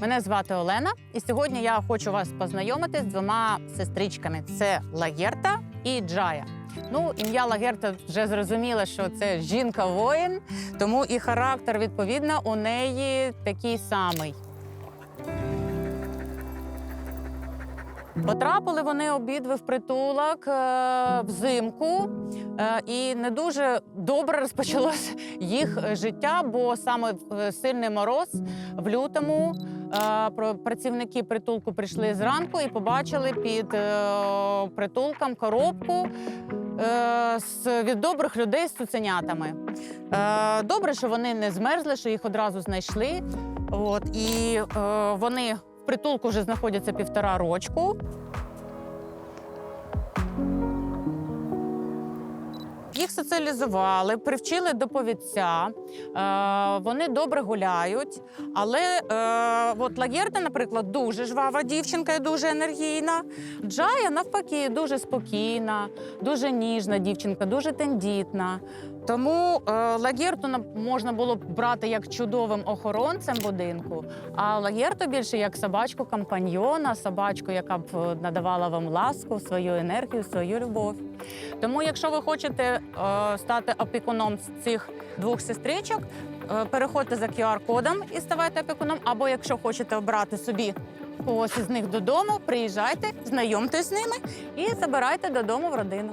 Мене звати Олена, і сьогодні я хочу вас познайомити з двома сестричками: це Лагерта і Джая. Ну, ім'я Лагерта вже зрозуміла, що це жінка-воїн, тому і характер відповідно у неї такий самий. Потрапили вони обидві в притулок е, взимку, е, і не дуже добре розпочалось їх життя, бо саме е, сильний мороз в лютому. Працівники притулку прийшли зранку і побачили під притулком коробку від добрих людей з цуценятами. Добре, що вони не змерзли, що їх одразу знайшли. От, і е, вони притулку вже знаходяться півтора рочку. Їх соціалізували, привчили до повідця. Е, вони добре гуляють. Але е, от Лагерта, наприклад, дуже жвава дівчинка і дуже енергійна. Джая, навпаки, дуже спокійна, дуже ніжна дівчинка, дуже тендітна. Тому е, Лагерту на- можна було б брати як чудовим охоронцем будинку, а Лагерту більше як собачку компаньйона, собачку, яка б надавала вам ласку, свою енергію, свою любов. Тому, якщо ви хочете е, стати опікуном з цих двох сестричок, е, переходьте за QR-кодом і ставайте опікуном. Або якщо хочете обрати собі когось із них додому, приїжджайте, знайомтесь з ними і забирайте додому в родину.